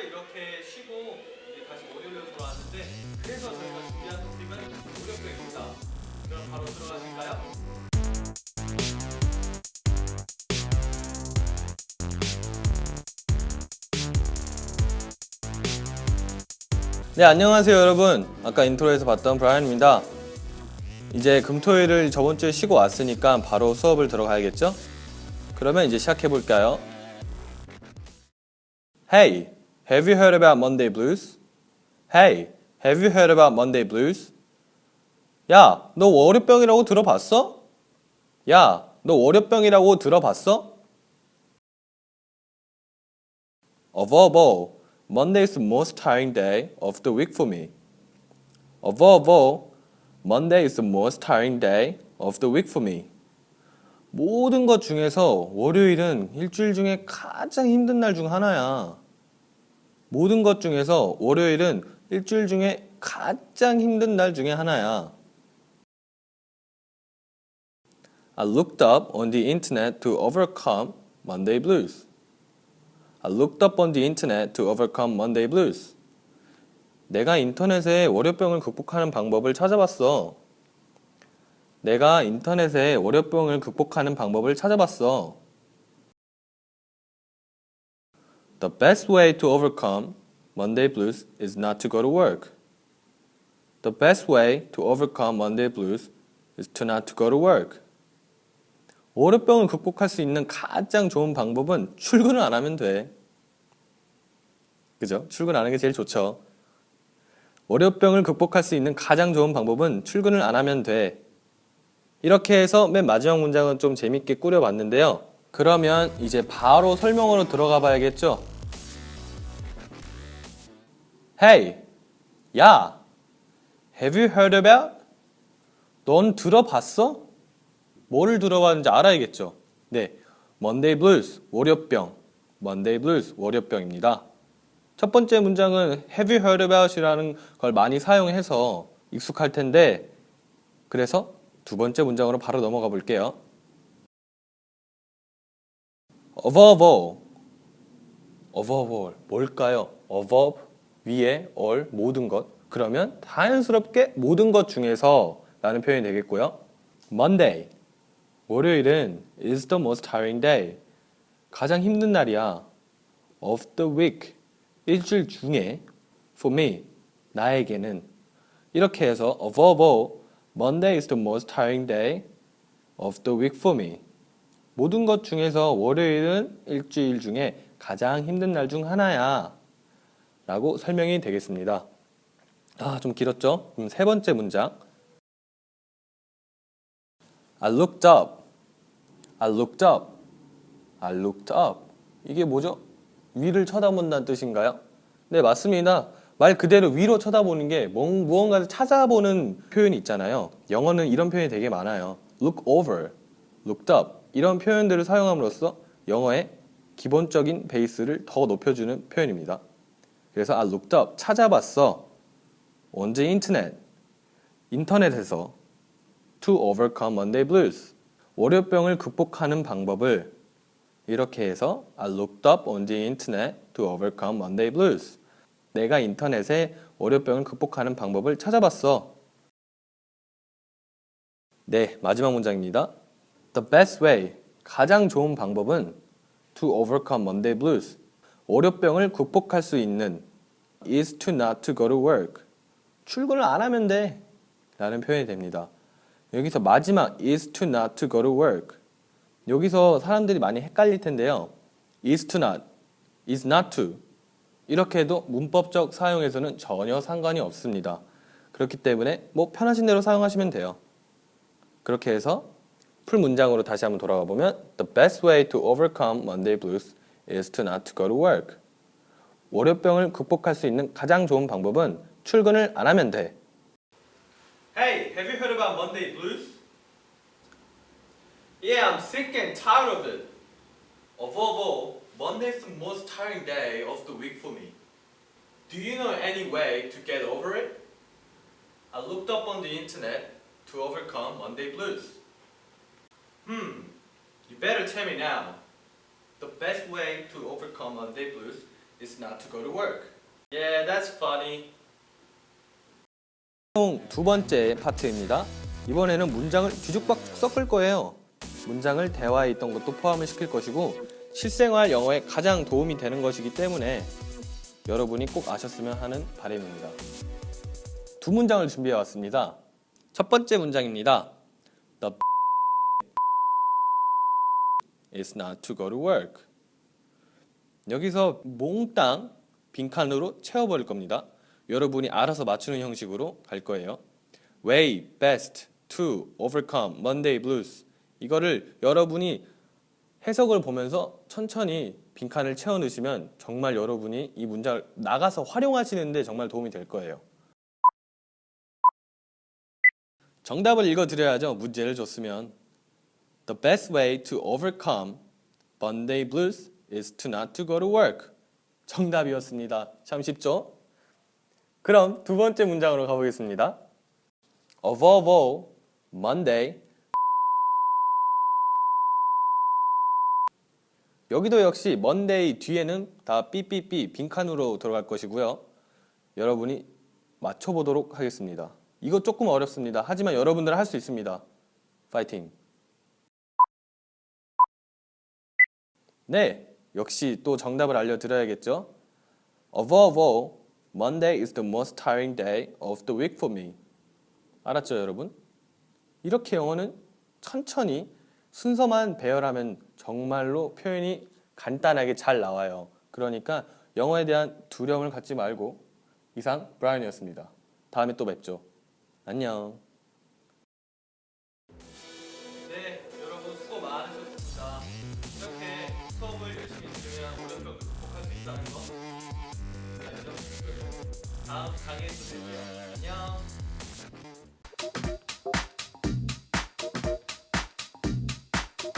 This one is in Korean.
주말에 이렇게 쉬고 이제 다시 월요일로 돌아왔는데 그래서 저희가 준비한 토픽은 월요병입니다. 그럼 바로 들어가실까요? 네 안녕하세요 여러분 아까 인트로에서 봤던 브라이언입니다 이제 금토일을 저번 주에 쉬고 왔으니까 바로 수업을 들어가야겠죠? 그러면 이제 시작해 볼까요? Hey, have you heard about Monday Blues? Hey, have you heard about Monday Blues? 야, 너 월요병이라고 들어봤어? 야, 너 월요병이라고 들어봤어? Of all, Monday is the most tiring day of the week for me. All, all, Monday is the most tiring day of the week for me. 모든 것 중에서 월요일은 일주일 중에 가장 힘든 날 중 하나야. 모든 것 중에서 월요일은 일주일 중에 가장 힘든 날 중에 하나야. I looked up on the internet to overcome Monday blues. I looked up on the internet to overcome Monday blues. 내가 인터넷에 월요병을 극복하는 방법을 찾아봤어. 내가 인터넷에 월요병을 극복하는 방법을 찾아봤어. The best way to overcome Monday blues is not to go to work. The best way to overcome Monday blues is to not to go to work. 월요병을 극복할 수 있는 가장 좋은 방법은 출근을 안 하면 돼. 그죠? 출근 안 하는 게 제일 좋죠. 월요병을 극복할 수 있는 가장 좋은 방법은 출근을 안 하면 돼. 이렇게 해서 맨 마지막 문장은 좀 재밌게 꾸려봤는데요. 그러면 이제 바로 설명으로 들어가 봐야겠죠? Hey, 야, have you heard about? 넌 들어봤어? 뭐를 들어봤는지 알아야겠죠? 네, Monday Blues, 월요병. Monday Blues, 월요병입니다. 첫 번째 문장은 Have you heard about이라는 걸 많이 사용해서 익숙할 텐데 그래서 두 번째 문장으로 바로 넘어가 볼게요. Of all, of all, 뭘까요? Of 위에 all 모든 것. 그러면 자연스럽게 모든 것 중에서 라는 표현이 되겠고요. Monday 월요일은 is the most tiring day. 가장 힘든 날이야. Of the week 일주일 중에 for me 나에게는 이렇게 해서 of all Monday is the most tiring day of the week for me. 모든 것 중에서 월요일은 일주일 중에 가장 힘든 날 중 하나야. 라고 설명이 되겠습니다. 아, 좀 길었죠? 그럼 세 번째 문장. I looked up. I looked up. I looked up. 이게 뭐죠? 위를 쳐다본다는 뜻인가요? 네, 맞습니다. 말 그대로 위로 쳐다보는 게 뭔- 무언가를 찾아보는 표현이 있잖아요. 영어는 이런 표현이 되게 많아요. look over, looked up 이런 표현들을 사용함으로써 영어의 기본적인 베이스를 더 높여주는 표현입니다. 그래서 I looked up 찾아봤어. 언제 인터넷 인터넷에서 to overcome Monday blues 월요병을 극복하는 방법을 이렇게 해서 I looked up on the internet to overcome Monday blues. 내가 인터넷에 월요병을 극복하는 방법을 찾아봤어. 네, 마지막 문장입니다. The best way, 가장 좋은 방법은 to overcome Monday blues. 월요병을 극복할 수 있는 is to not to go to work. 출근을 안 하면 돼. 라는 표현이 됩니다. 여기서 마지막 is to not to go to work. 여기서 사람들이 많이 헷갈릴 텐데요. is to not, is not to. 이렇게 해도 문법적 사용에서는 전혀 상관이 없습니다. 그렇기 때문에 뭐 편하신 대로 사용하시면 돼요. 그렇게 해서 풀 문장으로 다시 한번 돌아가 보면 The best way to overcome Monday blues is to not go to work. 월요병을 극복할 수 있는 가장 좋은 방법은 출근을 안 하면 돼. Hey, have you heard about Monday blues? Yeah, I'm sick and tired of it. Of all, Monday's the most tiring day of the week for me. Do you know any way to get over it? I looked up on the internet to overcome Monday blues. Hmm, you better tell me now. The best way to overcome Monday blues is not to go to work. Yeah, that's funny. 두 번째 파트입니다. 이번에는 문장을 뒤죽박죽 섞을 거예요. 문장을 대화에 있던 것도 포함을 시킬 것이고 실생활 영어에 가장 도움이 되는 것이기 때문에 여러분이 꼭 아셨으면 하는 바람입니다. 두 문장을 준비해 왔습니다. 첫 번째 문장입니다. The is not to go to work. 여기서 몽땅 빈칸으로 채워버릴 겁니다. 여러분이 알아서 맞추는 형식으로 갈 거예요. Way best to overcome Monday blues. 이거를 여러분이 해석을 보면서 천천히 빈칸을 채워 넣으시면 정말 여러분이 이 문장을 나가서 활용하시는데 정말 도움이 될 거예요. 정답을 읽어 드려야죠. 문제를 줬으면 The best way to overcome Monday blues is to not to go to work. 정답이었습니다. 참 쉽죠? 그럼 두 번째 문장으로 가보겠습니다. Of all, Monday. 여기도 역시 Monday 뒤에는 다 삐삐삐 빈칸으로 들어갈 것이고요. 여러분이 맞춰보도록 하겠습니다. 이거 조금 어렵습니다. 하지만 여러분들 할 수 있습니다. 파이팅! 네, 역시 또 정답을 알려드려야겠죠? All, all, Monday is the most tiring day of the week for me. 알았죠, 여러분? 이렇게 영어는 천천히 순서만 배열하면 정말로 표현이 간단하게 잘 나와요. 그러니까 영어에 대한 두려움을 갖지 말고 이상 브라이언이었습니다. 다음에 또 뵙죠. 안녕. 있다는 거? 다음 강의에서 뵙죠. 안녕.